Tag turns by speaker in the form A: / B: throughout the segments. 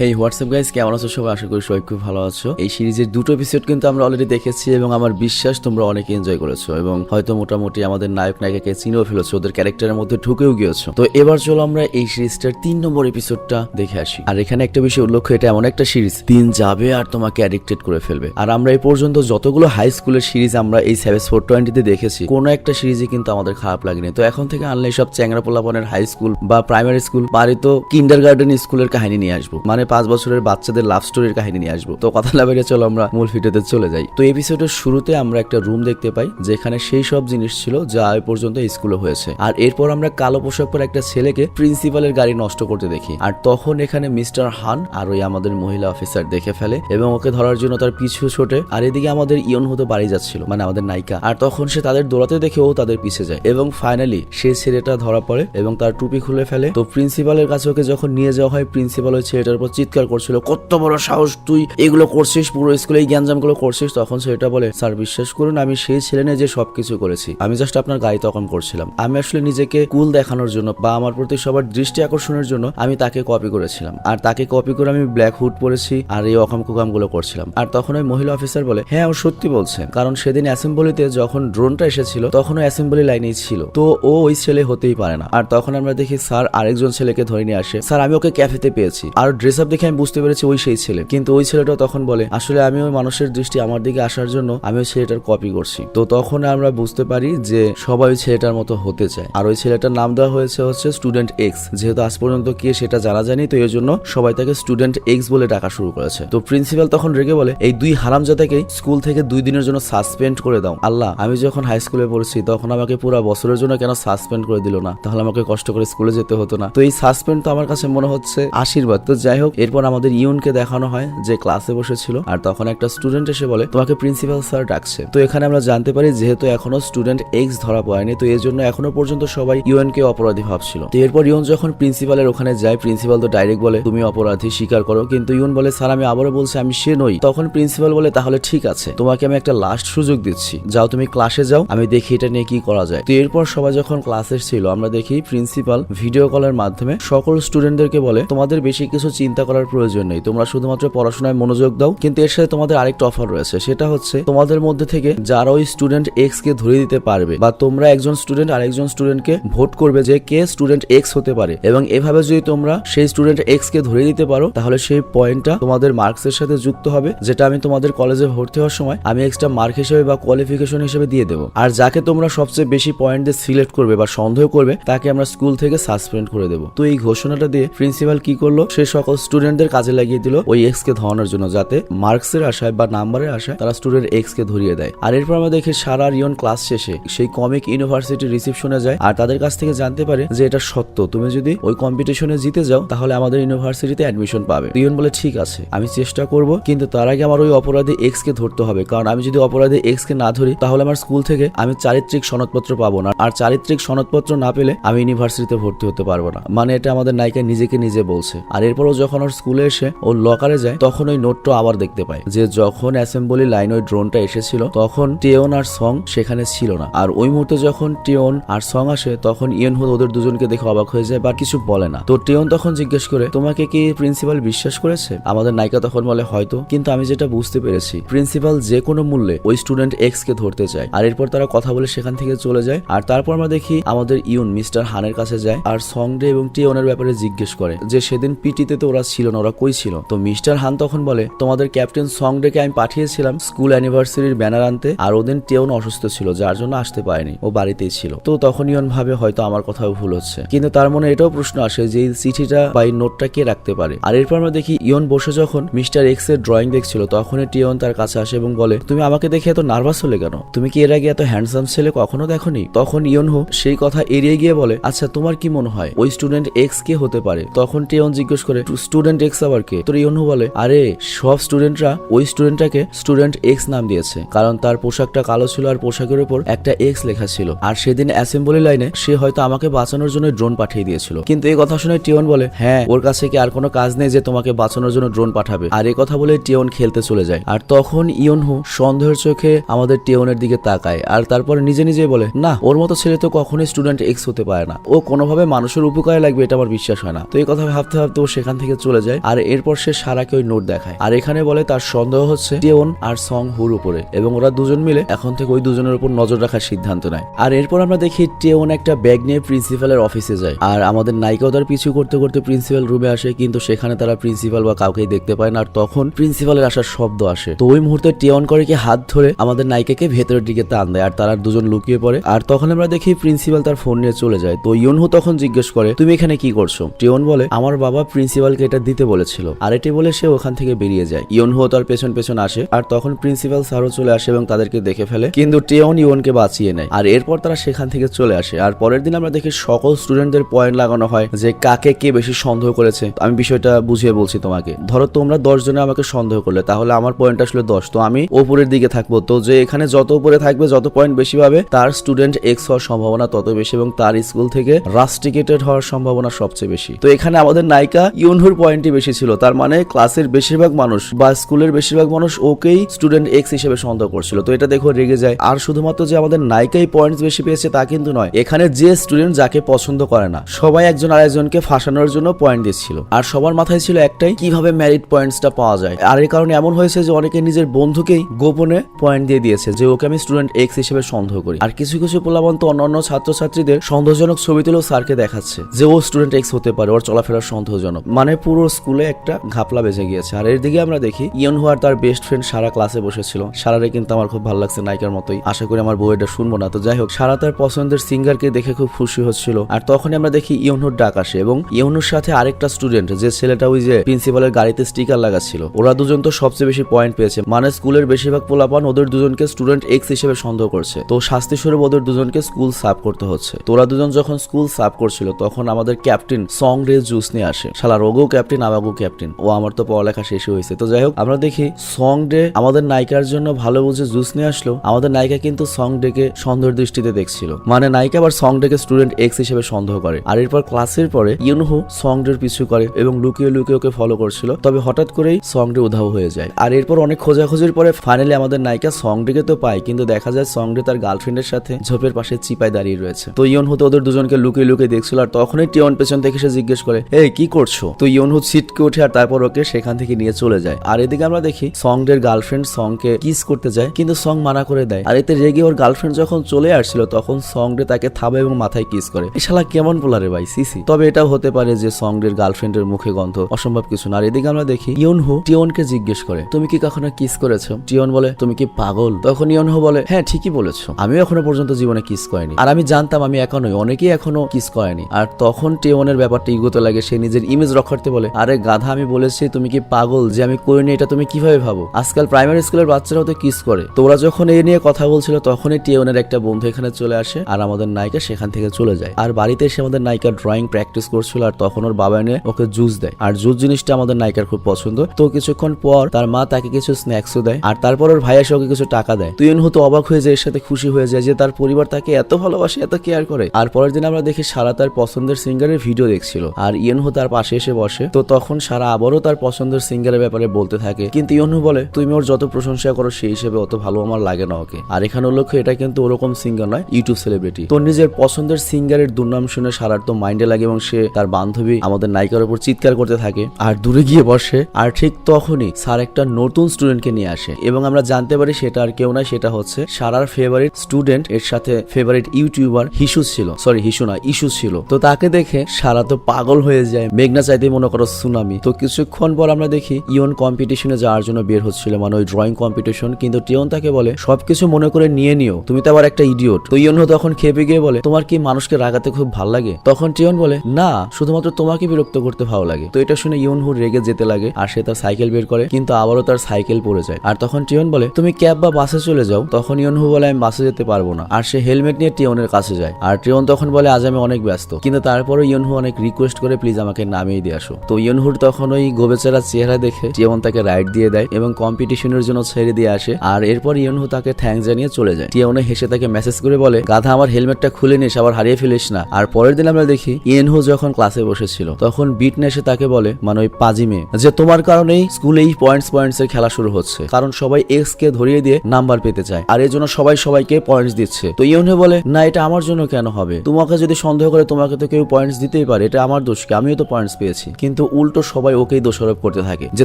A: হেই WhatsApp guys কেমন আছো সবাই? আশা করি সবাই খুব ভালো আছো। এই সিরিজের দুটো এপিসোড কিন্তু আমরা অলরেডি দেখেছি এবং আমার বিশ্বাস তোমরা অনেক এনজয় করেছ এবং হয়তো মোটামুটি আমাদের নায়ক, নায়িকাকে চিনেও ফেলেছো, ওদের ক্যারেক্টারের মধ্যে ঢুকেও গিয়েছো। তো এবার চলো আমরা এই সিরিজটার তিন নম্বর এপিসোডটা দেখে আসি। আর এখানে একটা বিষয় উল্লেখ এটা এমন একটা সিরিজ, দিন যাবে আর তোমাকে অ্যাডিক্টেড করে ফেলবে। আর আমরা এই পর্যন্ত যতগুলো হাই স্কুলের সিরিজ আমরা এই সেভেস ফোর টোয়েন্টিতে দেখেছি, কোনো একটা সিরিজে কিন্তু আমাদের খারাপ লাগেনি। তো এখন থেকে আনলে সব চ্যাংরা পোলাপনের হাই স্কুল বা প্রাইমারি স্কুল বাড়ি তো কিন্ডার গার্ডেন স্কুলের কাহিনী নিয়ে আসব। মানে পাঁচ বছরের বাচ্চাদের লাভ স্টোরির কাহিনী নিয়ে আসব। তো কথা না বেরিয়ে চলো আমরা মূল ভিডিওতে চলে যাই। তো এপিসোডের শুরুতে আমরা একটা রুম দেখতে পাই, যেখানে সেই সব জিনিস ছিল যা এ পর্যন্ত স্কুলে হয়েছে। আর এরপর আমরা কালো পোশাক পরে একটা ছেলেকে প্রিন্সিপালের গাড়ি নষ্ট করতে দেখি। আর তখন এখানে মিস্টার হান আর ওই আমাদের মহিলা অফিসার দেখে ফেলে এবং ওকে ধরার জন্য তার পিছু ছোটে। আর এদিকে আমাদের ইয়ন হতে বাড়ি যাচ্ছিল মানে আমাদের নায়িকা। আর তখন সে তাদের দৌড়াতে দেখে ও তাদের পিছে যায়। এবং ফাইনালি সে ছেলেটা ধরা পড়ে এবং তার টুপি খুলে ফেলে। তো প্রিন্সিপালের কাছে ওকে যখন নিয়ে যাওয়া হয় প্রিন্সিপাল ওই ছেলেটার উপর চিৎকার করছিল, কত বড় সাহস তুই এগুলো করছিস? পুরো স্কুলে এই জ্ঞানজামগুলো করছিস? তখন সেটা বলে, স্যার, বিশ্বাস করুন, আমি সেই ছেলে নিয়ে যে সবকিছু করেছি, আমি জাস্ট আপনার গাড়ি তখন করছিলাম। আমি আসলে নিজেকে কুল দেখানোর জন্য বা আমার প্রতি সবার দৃষ্টি আকর্ষণের জন্য আমি তাকে কপি করেছিলাম। আর তাকে কপি করে আমি ব্ল্যাক হুড পরেছি আর এই অকাম কুকামগুলো করছিলাম। আর তখন ওই মহিলা অফিসার বলে হ্যাঁ ও সত্যি বলছে। কারণ সেদিন অ্যাসেম্বলিতে যখন ড্রোনটা এসেছিল, তখন ও অ্যাসেম্বলি লাইনেই ছিল। তো ও ওই ছেলে হতেই পারে না। আর তখন আমরা দেখি, স্যার, আরেকজন ছেলেকে ধরে নিয়ে আসে। স্যার, আমি ওকে ক্যাফেতে পেয়েছি। আর ড্রেস আপ দেখে আমি বুঝতে পেরেছি ওই সেই ছেলে। কিন্তু ওই ছেলেটা তখন বলে, আসলে আমি ওই মানুষের দৃষ্টি আমার দিকে আসার জন্য আমি ওই ছেলেটার কপি করছি। তো তখন আমরা বুঝতে পারি যে সবাই ওই ছেলেটার মতো হতে চায়। আর ওই ছেলেটার নাম দেওয়া হয়েছে হচ্ছে স্টুডেন্ট এক্স যেহেতু আজ পর্যন্ত কে সেটা জানা যায়নি, তো এই জন্য সবাই তাকে স্টুডেন্ট এক্স বলে ডাকা শুরু করেছে। তো প্রিন্সিপাল তখন রেগে বলে, এই দুই হারামজাদাকেই স্কুল থেকে দুই দিনের জন্য সাসপেন্ড করে দাও। আল্লাহ, আমি যখন হাই স্কুলে পড়ছি, তখন আমাকে পুরো বছরের জন্য কেন সাসপেন্ড করে দিল না? তাহলে আমাকে কষ্ট করে স্কুলে যেতে হতো না। তো এই সাসপেন্ড তো আমার কাছে মনে হচ্ছে আশীর্বাদ। তো যাই হোক এরপর আমাদের ইউনকে দেখানো হয়, যে ক্লাসে বসেছিল, আর তখন একটা স্টুডেন্ট এসে বলে, তোমাকে প্রিন্সিপাল স্যার ডাকছে। তো এখানে আমরা জানতে পারি, যেহেতু এখনও স্টুডেন্ট এক্স ধরা পড়েনি, তো এর জন্য এখনও পর্যন্ত সবাই ইউএন কে অপরাধী ভাবছিল। তো এরপর ইউন যখন প্রিন্সিপালের ওখানে যায়, প্রিন্সিপাল তো ডাইরেক্ট বলে, তুমি অপরাধী, স্বীকার করো। কিন্তু ইউন বলে, স্যার, আমি আবারও বলছি, আমি সে নই। তখন প্রিন্সিপাল বলে, তাহলে ঠিক আছে, তোমাকে আমি একটা লাস্ট সুযোগ দিচ্ছি। যাও তুমি ক্লাসে যাও, আমি দেখি এটা নিয়ে কি করা যায়। তো এরপর সবাই যখন ক্লাসে ছিল আমরা দেখি প্রিন্সিপাল ভিডিও কলের মাধ্যমে সকল স্টুডেন্টদেরকে বলে, তোমাদের বেশি কিছু চিন্তা করার প্রয়োজন নেই। তোমরা শুধুমাত্র পড়াশোনায় মনোযোগ দাও। কিন্তু এর সাথে তোমাদের আরেকটা অফার রয়েছে। সেটা হচ্ছে, তোমাদের মধ্যে থেকে যারা ওই স্টুডেন্ট এক্স কে ধরে দিতে পারবে বা তোমরা একজন স্টুডেন্ট আরেকজন স্টুডেন্টকে ভোট করবে যে কে স্টুডেন্ট এক্স হতে পারে এবং এভাবে যদি তোমরা সেই স্টুডেন্ট এক্স কে ধরে দিতে পারো, তাহলে সেই পয়েন্টটা তোমাদের মার্কসের সাথে যুক্ত হবে, যেটা আমি তোমাদের কলেজে ভর্তি হওয়ার সময় আমি এক্সট্রা মার্ক হিসেবে বা কোয়ালিফিকেশন হিসেবে দিয়ে দেবো। আর যাকে তোমরা সবচেয়ে বেশি পয়েন্ট দিয়ে সিলেক্ট করবে বা সন্দেহ করবে, তাকে আমরা স্কুল থেকে সাসপেন্ড করে দেবো। তো এই ঘোষণাটা দিয়ে প্রিন্সিপাল কি করল? সে সকল স্টুডেন্টদের কাজে লাগিয়ে দিল ওই এক্স কে ধরানোর জন্য, যাতে মার্কসের আশায় বা নাম্বারের আশায় তারা স্টুডেন্ট এক্স কে ধরিয়ে দেয়। আর এরপর আমরা দেখি সারা রিয়ন ক্লাস শেষে সেই কমিক ইউনিভার্সিটি রিসিপশনে যায়, আর তাদের কাছ থেকে জানতে পারে যে এটা সত্য। তুমি যদি ওই কম্পিটিশনে জিতে যাও, তাহলে আমাদের ইউনিভার্সিটিতে অ্যাডমিশন পাবে। রিয়ন বলে, ঠিক আছে, আমি চেষ্টা করব, কিন্তু তার আগে আমার ওই অপরাধী এক্স কে ধরতে হবে। কারণ আমি যদি অপরাধী এক্স কে না ধরি, তাহলে আমার স্কুল থেকে আমি চারিত্রিক সনদপত্র পাবো না। আর চারিত্রিক সনদপত্র না পেলে আমি ইউনিভার্সিটিতে ভর্তি হতে পারব না। মানে এটা আমাদের নায়িকা নিজেকে নিজে বলছে। আর এরপরও যখন ওর স্কুলে এসে ও লকারে যায়, তখন ওই নোটটা আবার দেখতে পায়। যে যখন অ্যাসেম্বলি লাইন ওই ড্রোনটা এসেছিল, তখন টেয়ন আর সং সেখানে ছিল না। আর ওই মুহূর্তে যখন টেয়ন আর সং আসে, তখন ইয়ন হুদ ওদের দুজনকে দেখে অবাক হয়ে যায় বা কিছু বলে না। তো টেয়ন তখন জিজ্ঞেস করে, তোমাকে কি প্রিন্সিপাল বিশ্বাস করেছে? আমাদের নায়িকা তখন বলে, হয়তো। কিন্তু আমি যেটা বুঝতে পেরেছি প্রিন্সিপাল যে কোনো মূল্যে ওই স্টুডেন্ট এক্স কে ধরতে চায়। আর এরপর তারা কথা বলে সেখান থেকে চলে যায়। আর তারপর আমরা দেখি আমাদের ইউন মিস্টার হানের কাছে যায়। আর সং ডে এবং টিওনের ব্যাপারে জিজ্ঞেস করে যে, সেদিন পিটিতে তো ওরা ছিল না, ওরা কই ছিল? তো মিস্টার হান তখন বলে, তোমাদের ক্যাপ্টেন সং ডেকে আমি পাঠিয়েছিলাম স্কুল অ্যানিভার্সারির ব্যানার আনতে, আর ওদিন টিওন অসুস্থ ছিল, যার জন্য আসতে পারেনি, ও বাড়িতেই ছিল। তো তখন ইয়ন ভাবে হয়তো আমার কথাও ভুল হচ্ছে। কিন্তু তার মনে এটাও প্রশ্ন আসে যে এই চিঠিটা বা এই নোটটা কে রাখতে পারে? আর এরপর আমরা দেখি ইয়ন বসে যখন মিস্টার এক্সের ড্রয়িং দেখছিল, তখনই টিয়ন তার কাছে আসে এবং বলে, তুমি আমাকে দেখে এত নার্ভাস হলে কেন? তুমি কি এর আগে এত হ্যান্ডসাম ছেলে কখনো দেখোনি? তখন ইয়ন হো সেই কথা এড়িয়ে গিয়ে বলে আচ্ছা তোমার কি মনে হয়, ওই স্টুডেন্ট এক্স কে হতে পারে? তখন টিয়ন জিজ্ঞেস করে স্টুডেন্ট এক্স আবার কে? তো ইয়ন বলে, আরে, সব স্টুডেন্টরা ওই স্টুডেন্টটাকে স্টুডেন্ট এক্স নাম দিয়েছে। কারণ তার পোশাকটা কালো ছিল আর পোশাকের উপর একটা এক্স লেখা ছিল। আর সেদিন অ্যাসেম্বলি লাইনে সে হয়তো আমাকে বাঁচানোর জন্য ড্রোন পাঠিয়ে দিয়েছিল। কিন্তু এই কথা শুনে টিয়ন বলে হ্যাঁ ওর কাছে কি আর কোনো কাজ নেই যে তোমাকে বাঁচানোর জন্য ড্রোন পাঠাবে? আর এই কথা বলে টিয়ন খেলতে চলে যায়। আর তখন ইয়ন হু সন্দেহের চোখে আমাদের টিয়নের দিকে তাকায় আর তারপরে নিজে নিজে বলে, না, ওর মতো ছেলে তো কখনোই স্টুডেন্ট এক্স হতে পারে না। ও কোনোভাবে মানুষের উপকারে লাগবে এটা আমার বিশ্বাস হয় না। তো এই কথা ভাবতে ভাবতে ও সেখান থেকে চলে যায়, আর এরপর সে সারাকে ওই নোট দেখায়। আর এখানে বলে তার সন্দেহ হচ্ছে টেওন আর সং হুর উপরে, এবং ওরা দুজন মিলে এখন থেকে ওই দুজনের উপর নজর রাখার সিদ্ধান্ত নেয়। আর এরপর আমরা দেখি টেওন একটা ব্যাগ নিয়ে প্রিন্সিপালের অফিসে যায়, আর আমাদের নায়িকাও তার পিছু করতে করতে প্রিন্সিপাল রুমে আসে, কিন্তু সেখানে তারা প্রিন্সিপাল বা কাউকেই দেখতে পায় না, আর তখন প্রিন্সিপালের আসার শব্দ আসে। তো ওই মুহূর্তে টেওন করে কি হাত ধরে আমাদের নায়িকাকে ভেতরের দিকে টান দেয়, আর তারা দুজন লুকিয়ে পড়ে। আর তখন আমরা দেখি প্রিন্সিপাল তার ফোন নিয়ে চলে যায়। তো ইয়নহু তখন জিজ্ঞেস করে, তুমি এখানে কি করছ? টিওন বলে, আমার বাবা প্রিন্সিপালকে এটা দিতে বলেছিল। আর এটি বলে সে ওখান থেকে বেরিয়ে যায়। ইয়নহু তার পেছন পেছন আসে আর তখন প্রিন্সিপাল স্যারও চলে আসে এবং তাদেরকে দেখে ফেলে। কিন্তু টিওন ইয়নকে বাঁচিয়ে নেয়। আর এরপর তারা সেখান থেকে চলে আসে। আর পরের দিন আমরা দেখি সকল স্টুডেন্টদের পয়েন্ট লাগানো হয় যে কাকে কে বেশি সন্দেহ করেছে। আমি বিষয়টা বুঝিয়ে বলছি তোমাকে। ধরো তোমরা দশ জনে আমাকে সন্দেহ করলে, তাহলে আমার পয়েন্ট আসলে দশ। তো আমি ওপরের দিকে থাকব। তো যে এখানে যত উপরে থাকবে, যত পয়েন্ট বেশি পাবে, তার স্টুডেন্ট এক্স হওয়ার সম্ভাবনা তত বেশি এবং তার স্কুল থেকে রাস্টিকেটেড হওয়ার সম্ভাবনা সবচেয়ে বেশি। তো এখানে আমাদের নায়িকা ইউনহুর পয়েন্টই বেশি ছিল। তার মানে ক্লাসের বেশিরভাগ মানুষ বা স্কুলের বেশিরভাগ মানুষ ওকেই স্টুডেন্ট এক্স হিসেবে সন্দেহ করছিল। তো এটা দেখো রেগে যায়। আর শুধুমাত্র যে আমাদের নায়িকাই পয়েন্টস বেশি পেয়েছে তা কিন্তু নয়, এখানে যে স্টুডেন্ট যাকে পছন্দ করে না, সবাই একজন আরেকজনকে ফাঁসানোর জন্য পয়েন্ট দিচ্ছিল। আর সবার মাথায় ছিল একটাই, কীভাবে ম্যারিট পয়েন্টসটা পাওয়া যায়? আর এই কারণে এমন হয়েছে যে অনেকে নিজের বন্ধুকেই গোপনে পয়েন্ট দিয়ে দিয়েছে যে ওকে আমি স্টুডেন্ট এক্স হিসেবে সন্দেহ করি। আর কিছু কিছু পোলাবন তো অন্যান্য ছাত্রছাত্রীদের সন্দেহজনক ছবি তুলেও স্যারকে দেখাচ্ছে যে ও স্টুডেন্ট এক্স হতে পারে, ওর চলাফেরার সন্দেহজনক। মানে পুরো স্কুলে একটা ঘাপলা বেজে গিয়েছে। আর এর দিকে আমরা দেখি ইয়ন হুয়ার তার বেস্ট ফ্রেন্ড সারা ক্লাসে বসেছিল। সারারে কিন্তু আমার খুব ভালো লাগছে নায়িকার মতোই। আশা করি আমার বইটা শুনব না। তো যাই হোক, সারা তার পছন্দের সিঙ্গারকে দেখে খুব খুশি হচ্ছিল। আর তখনই আমরা দেখি ইয়নহুর ডাক আসে এবং ইয়নহুর সাথে আরেকটা স্টুডেন্ট যে ছেলেটা ওই যে প্রিন্সিপালের গাড়িতে স্টিকার লাগাচ্ছিল। ওরা দুজন তো সবচেয়ে বেশি পয়েন্ট পেয়েছে। মানে স্কুলের বেশিরভাগ পোলাপান ওদের দুজনকে স্টুডেন্ট এক্স হিসেবে সন্দেহ করছে। তো শাস্তি স্বরূপ ওদের দুজনকে স্কুল সাফ করতে হচ্ছে। তোরা দুজন যখন স্কুল সাফ করছিল, তখন আমাদের ক্যাপ্টেন সং রে জুস নিয়ে আসে। শালা, রোগও ক্যাপ্টেন আমাগো ক্যাপ্টেন ও আমার তো পড়ালেখা শেষ হয়েছে। তো যাই হোক, আমরা দেখি সং ডে আমাদের নায়িকার জন্য ভালো বুঝে জুস নিয়ে আসলো। আমাদের নায়িকা কিন্তু সং ডেকে সন্দেহের দৃষ্টিতে দেখছিল। মানে নায়িকা আবার সং ডেকে স্টুডেন্ট এক্স হিসেবে সন্দেহ করে। আর এরপর ক্লাসের পরে ইউনহু সং ডের পিছু করে এবং লুকিয়ে লুকিয়ে ওকে ফলো করছিল। তবে হঠাৎ করেই সং ডে উধাও হয়ে যায়। আর এরপর অনেক খোঁজাখুঁজির পরে ফাইনালি আমাদের নায়িকা সং ডেকে তো পায়, কিন্তু দেখা যায় সং ডে তার গার্লফ্রেন্ডের সাথে ঝোপের পাশে চিপায় দাঁড়িয়ে রয়েছে। তো ইয়নহু তো ওদের দুজনকে লুকিয়ে লুকিয়ে দেখছিল, আর তখনই টিয়ন পেছন থেকে সে জিজ্ঞেস করে, এই, কি করছ? তো ইয়নহু ছিটকে ওঠে আর তারপর ওকে সেখান থেকে নিয়ে চলে যায়। আর এদিকে আমরা দেখি সং ডের গার্লফ্রেন্ড সংকে কিস করতে যায়, কিন্তু সং মানা করে দেয়। আর এতে রেগে ওর গার্লফ্রেন্ড যখন চলে আসছিল, তখন সং ডে তাকে থাবে এবং মাথায় কিস করে। শালা কেমন পোলারে ভাই সিসি তবে এটাও হতে পারে যে সং ডের গার্লফ্রেন্ডের মুখে গন্ধ, অসম্ভব কিছু না। আর এদিকে আমরা দেখি ইয়ন হু ইয়নহু টিয়নকে জিজ্ঞেস করে, তুমি কি কখনো কিস করেছ? টিয়ন বলে, তুমি কি পাগল? তখন ইয়নহু বলে হ্যাঁ ঠিকই বলেছ। আমিও এখনও পর্যন্ত জীবনে কিস করিনি। আর আমি জানতাম আমি এখনোই, অনেকেই এখনও কিস করেনি। আর তখন টিয়নের ব্যাপারটা ইগোতে লাগে, সে নিজের ইমেজ রক্ষার্থে বলে, আরে গাধা, আমি বলেছি তুমি কি পাগল যে আমি করিনি এটা তুমি কীভাবে ভাবো? আজকাল প্রাইমারি স্কুলের বাচ্চারাও তো কিস করে। তোরা যখন এই নিয়ে কথা বলছিল, তখনই টিয়নের একটা বন্ধু এখানে চলে আসে আর আমাদের নায়িকা সেখান থেকে চলে যায়। আর বাড়িতে এসে আমাদের নায়িকা ড্রয়িং প্র্যাকটিস করছিল আর তখন ওর বাবা এনে ওকে জুস দেয়। আর জুস জিনিসটা আমাদের নায়িকার খুব পছন্দ। তো কিছুক্ষণ পর তার মা তাকে কিছু স্ন্যাক্সও দেয়। আর তারপর ওর ভাই এসে ওকে কিছু টাকা দেয়। তুই হতো অবাক হয়ে যায় এর সাথে খুশি হয়ে যায় যে তার পরিবার তাকে এত ভালোবাসে, এত কেয়ার করে। আর পরের দিন আমরা দেখি সারা তার পছন্দের সিঙ্গারের ভিডিও দেখছিল। আর ইয়নহু তার পাশে এসে বসে। তো তখন সারা আবারও তার পছন্দের সিঙ্গারের ব্যাপারে বলতে থাকে। কিন্তু ইয়নহু বলে, তুমি ওর যত প্রশংসা করো, সেই হিসেবে অত ভালো আমার লাগে না ওকে। আর এখানে লক্ষ্য এটা কিন্তু ওরকম সিঙ্গার নয় ইউটিউব সেলিব্রিটি তো নিজের পছন্দের সিঙ্গারের দুর্নাম শুনে সারার তো মাইন্ডে লাগে এবং সে তার বান্ধবী আমাদের নায়িকার উপর চিৎকার করতে থাকে। আর দূরে গিয়ে বসে, আর ঠিক তখনই স্যার একটা নতুন স্টুডেন্টকে নিয়ে আসে। এবং আমরা জানতে পারি সেটা আর কেউ না সেটা হচ্ছে সারার ফেভারিট স্টুডেন্ট এর সাথে ফেভারিট ইউটিউবার হিসু ছিল। সরি হিসু না ইস্যু ছিল। তো তাকে দেখে সারা তো পাগল হয়ে যায়। মেঘনা চাইতে মনে করো সুনামি। তো কিছুক্ষণ পর আমরা দেখি ইয়ন কম্পিটিশনে যাওয়ার জন্য বের হচ্ছিল। মানে ওই ড্রয়িং কম্পিটিশন কিন্তু টিয়ন তাকে বলে, সবকিছু মনে করে নিয়ে নিও। তুমি তো আবার একটা ইডিয়ট তো ইয়ন তখন খেপে গিয়ে বলে, তোমার কি মানুষকে রাগাতে খুব ভালো লাগে? তখন টিয়ন বলে, না, শুধুমাত্র তোমাকে বিরক্ত করতে ভালো লাগে। তো এটা শুনে ইয়ন হু রেগে যেতে লাগে, আর সে তার সাইকেল বের করে, কিন্তু আবারও তার সাইকেল পড়ে যায়। আর তখন টিয়ন বলে, তুমি ক্যাব বা বাসে চলে যাও। তখন ইয়নহু বলে, আমি বাসে যেতে পারব না। আর সে হেলমেট নিয়ে টিয়নের কাছে যায়। আর টিয়ন তখন বলে, আজ আমি অনেক ব্যস্ত। কিন্তু তারপরে ইয়নহু অনেক রিকোয়েস্ট করে, প্লিজ আমাকে নামিয়ে দিয়ে আসো। তো ইয়নহুর তখন ওই গোবেচারা চেহারা দেখে টিয়ন তাকে রাইড দিয়ে দেয় এবং কম্পিটিশনের জন্য ছেড়ে দিয়ে আসে। আর এরপর ইয়নহু তাকে থ্যাঙ্ক জানিয়ে চলে যায়। টিয়নে হেসে তাকে মেসেজ করে বলে, গাধা, আমার হেলমেটটা খুলে নিস, আবার হারিয়ে ফেলিস না। আর পরের দিন আমরা দেখি ইয়নহু যখন ক্লাসে বসেছিল, তখন বিটনে এসে তাকে বলে মানে ওই পাজি মেয়ে, যে তোমার কারণেই স্কুলেই পয়েন্টস পয়েন্টস এর খেলা শুরু হচ্ছে। কারণ সবাই এক্স কে ধরিয়ে দিয়ে নাম্বার পেতে চায়, আর এর জন্য সবাই সবাইকে পয়েন্টস দিচ্ছে। তো ইউনে বলে, না, এটা আমার জন্য কেন হবে? তোমাকে যদি সন্দেহ করে তোমাকে তো কেউ পয়েন্টস দিতেই পারে, এটা আমার দোষ কি? আমিও তো পয়েন্টস পেয়েছি। কিন্তু কিন্তু উল্টো সবাই ওকেই দোষারোপ করতে থাকে যে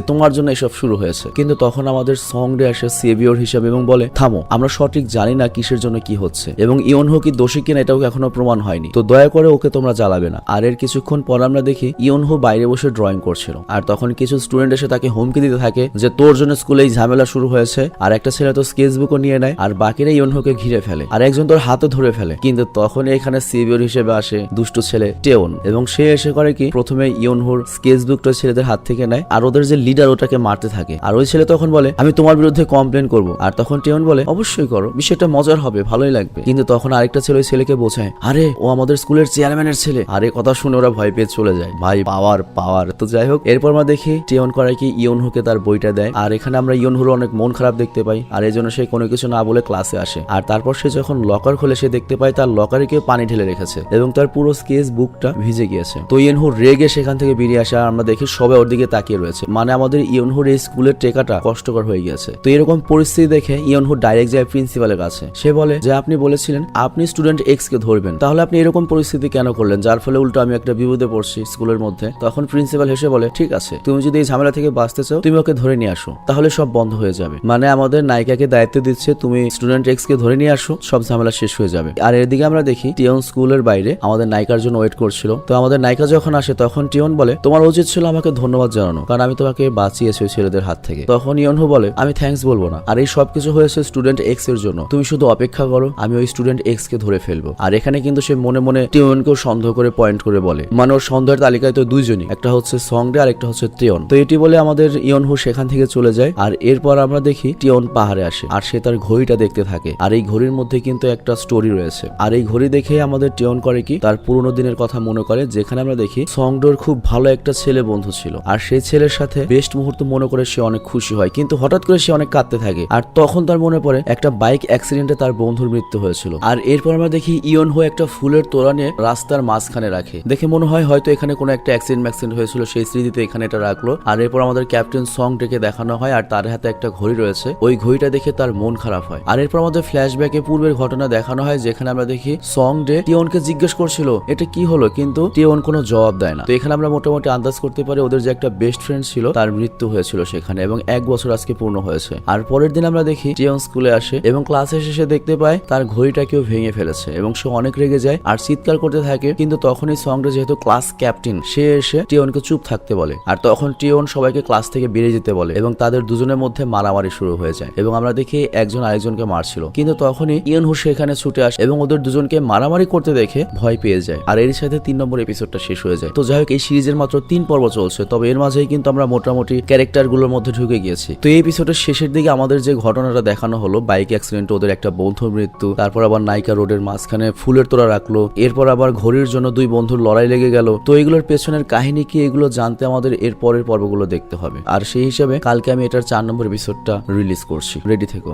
A: তোমার জন্য এসব শুরু হয়েছে। কিন্তু তখন আমাদের সং ডে আসে সেভিওর হিসাবে এবং বলে, থামো, আমরা সঠিক জানি না কিসের জন্য কি হচ্ছে। এবং ইয়নহো কি দোষী কিনা এটাও এখনও প্রমাণ হয়নি। তো দয়া করে ওকে তোমরা জ্বালাবে না। আর এর কিছুক্ষণ পর আমরা দেখি ইয়নহো বাইরে বসে ড্রয়িং করছিল। আর তখন কিছু স্টুডেন্ট এসে তাকে হুমকি দিতে থাকে যে, তোর জন্য স্কুলে এই ঝামেলা শুরু হয়েছে, আর একটা ছেলে তো স্কেচবুকও নিয়ে নেয়, আর বাকিরা ইয়নহোকে ঘিরে ফেলে, আর একজন তোর হাতে ধরে ফেলে। কিন্তু তখন এখানে সিভিওর হিসেবে আসে দুষ্ট ছেলে টেওন এবং সে এসে করে কি, প্রথমে ইয়নহোর স্কেচবুকটা ছেলেদের হাত থেকে নেয় আর ওদের যে লিডার ওটাকে মারতে থাকে। আর ওই ছেলে তখন বলে, আমি তোমার বিরুদ্ধে কমপ্লেন করব। আর তখন টেওন বলে, অবশ্যই করো, বিষয়টা মজার হবে, ভালোই লাগবে। কিন্তু তখন আরেকটা ছেলে ওই ছেলেকে বোঝায়, আরে, ও আমাদের স্কুলের চেয়ারম্যানের ছেলে। আরে কথা শুনে ওরা ভয় পেয়ে চলে যায়। ভাই পাওয়ার পাওয়ার তো যাই হোক, এরপর আমরা দেখি টেওন করায় কি ইয়নহুকে তার বইটা দেয়। আর এখানে আমরা ইয়ন হুর অনেক মন খারাপ দেখতে পাই, আর এই জন্য সে কোনো কিছু না বলে ক্লাসে আসে। আর তারপর সে যখন লকার খুলে, সে দেখতে পায় তার লকারে কেউ পানি ঢেলে রেখেছে এবং তার পুরো স্কেচ বুকটা ভিজে গিয়েছে। তো ইয়ন হুর রেগে সেখান থেকে বেরিয়ে আসে আর আমরা দেখি সবাই ওর দিকে তাকিয়ে রয়েছে। মানে আমাদের ইয়নহুর এই স্কুলের টেকাটা কষ্টকর হয়ে গেছে তো এরকম পরিস্থিতি দেখে ইয়নহু ডাইরেক্ট যায় প্রিন্সিপালের কাছে। সে বলে যে, আপনি বলেছিলেন আপনি স্টুডেন্ট এক্স কে ধরবেন। তাহলে আপনি এরকম পরিস্থিতি কেন করলেন? যার ফলে উল্টো আমি একটা বিপদে পড়ছি স্কুলের মধ্যে। তখন প্রিন্সিপাল হেসে বলে, ঠিক আছে, তুমি যদি এই ঝামেলা থেকে বাঁচতে চাও, তুমি ওকে ধরে নিয়ে আসো। তাহলে সব বন্ধ হয়ে যাবে। মানে আমাদের নায়িকাকে দায়িত্ব দিচ্ছে, তুমি স্টুডেন্ট এক্স কে ধরে নিয়ে আসো, সব ঝামেলা শেষ হয়ে যাবে। আর এদিকে আমরা দেখি টিয়ন স্কুলের বাইরে আমাদের নায়িকার জন্য ওয়েট করছিল। তো আমাদের নায়িকা যখন আসে, তখন টিয়ন বলে, তোমার উচিত ছিল আমাকে ধন্যবাদ জানানো, কারণ আমি তোমাকে বাঁচিয়েছি ওই ছেলেদের হাত থেকে। তখন ইয়নহু বলে, আমি থ্যাঙ্কস বলব না। আর এই সবকিছু হয়েছে স্টুডেন্ট এক্সের জন্য। তুমি শুধু অপেক্ষা করো, আমি ওই স্টুডেন্ট এক্স কে ধরে ফেলব। আর এখানে কিন্তু সে মনে মনে টিয়নকেও সন্দেহ করে পয়েন্ট করে বলে। মানে ওর সন্দেহের তালিকায় তো দুইজনই, একটা হচ্ছে সংডে আর একটা হচ্ছে টিয়ন তো এটি বলে আমাদের ইয়নহু সেখান থেকে চলে যায়, আর এরপর আমরা দেখি টিয়ন পাহাড়ে আসে, আর সে তার ঘড়িটা দেখতে থাকে। আর এই ঘড়ির মধ্যে কিন্তু একটা স্টোরি রয়েছে। আর এই ঘড়ি দেখে আমাদের টিয়ন করে কি, তার পুরোনো দিনের কথা মনে করে, যেখানে আমরা দেখি সংডোর খুব ভালো একটা ছেলে বন্ধু ছিল। আর সেই ছেলের সাথে বেস্ট মুহূর্ত মনে করে সে অনেক খুশি হয়। কিন্তু হঠাৎ করে সে অনেক কাঁদতে থাকে। আর তখন তার মনে পড়ে, একটা বাইক অ্যাক্সিডেন্টে তার বন্ধুর মৃত্যু হয়েছিল। আর এরপর আমরা দেখি ইয়ন হয়ে একটা ফুলের তোড়া নিয়ে রাস্তার মাঝখানে রাখে। দেখে মনে হয় হয়তো এখানে কোনো একটা অ্যাক্সিডেন্ট ম্যাক্সিডেন্ট হয়েছিল, সেই স্মৃতিতে এখানে এটা রাখল। আর এরপর আমাদের ক্যাপ্টেন সং ডেকে দেখানো হয়, আর তার হাতে একটা ঘড়ি রয়েছে। ওই ঘড়িটা দেখে তার মন খারাপ হয়। আর এরপর আমাদের ফ্ল্যাশ ফ্ল্যাশব্যাকে পূর্বের ঘটনা দেখানো হয়, যেখানে আমরা দেখি সং ডে টিয়নকে জিজ্ঞেস করছিল, এটা কি হলো? কিন্তু টিয়ন কোনো জবাব দেয় না। তো এখানে আমরা মোটামুটি আন্দাজ করতে পারি ওদের যে একটা বেস্ট ফ্রেন্ড ছিল, তার মৃত্যু হয়েছিল সেখানে এবং এক বছর আজকে পূর্ণ হয়েছে। আর পরের দিন আমরা দেখি টিয়ন স্কুলে আসে এবং ক্লাসে এসে দেখতে পায় তার ঘড়িটা কেউ ভেঙে ফেলেছে এবং সে অনেক রেগে যায় আর চিৎকার করতে থাকে, কিন্তু তখনই সংডে যেহেতু ক্লাস ক্যাপ্টেন সে এসে টিয়নকে চুপ থাকতে বলে আর তখন টিয়ন সবাইকে ক্লাস থেকে বেরিয়ে যেতে বলে এবং তাদের দুজনের মধ্যে মারামারি শুরু হয়ে যায় এবং আমরা দেখি একজন আরেকজনকে মারছিল। কিন্তু তখনই ইয়ন হু এখানে ছুটে আসে এবং ওদের দুজনকে মারামারি করতে দেখে ভয় পেয়ে যায়। আর এর সাথে তিন নম্বর এপিসোডটা শেষ হয়ে যায়। তো যাই হোক, এই সিরিজের মাত্র তিন পর্ব চলছে, তবে এর মাঝেই কিন্তু আমরা মোটামুটি ক্যারেক্টারগুলোর মধ্যে ঢুকে গিয়েছি। তো এই এপিসোডের শেষের দিকে আমাদের যে ঘটনাটা দেখানো হলো, বাইক অ্যাক্সিডেন্ট ওদের একটা বন্ধুর মৃত্যু, তারপর আবার নাইকা রোডের মাঝখানে ফুলের তোলা রাখল, এরপর আবার ঘড়ির জন্য দুই বন্ধুর লড়াই লেগে গেল। তো এগুলোর পেছনের কাহিনী কি, এগুলো জানতে আমাদের এর পরের পর্বগুলো দেখতে হবে। আর সেই হিসাবে কালকে আমি এটার চার নম্বর এপিসোডটা রিলিজ করছি। রেডি থেকো।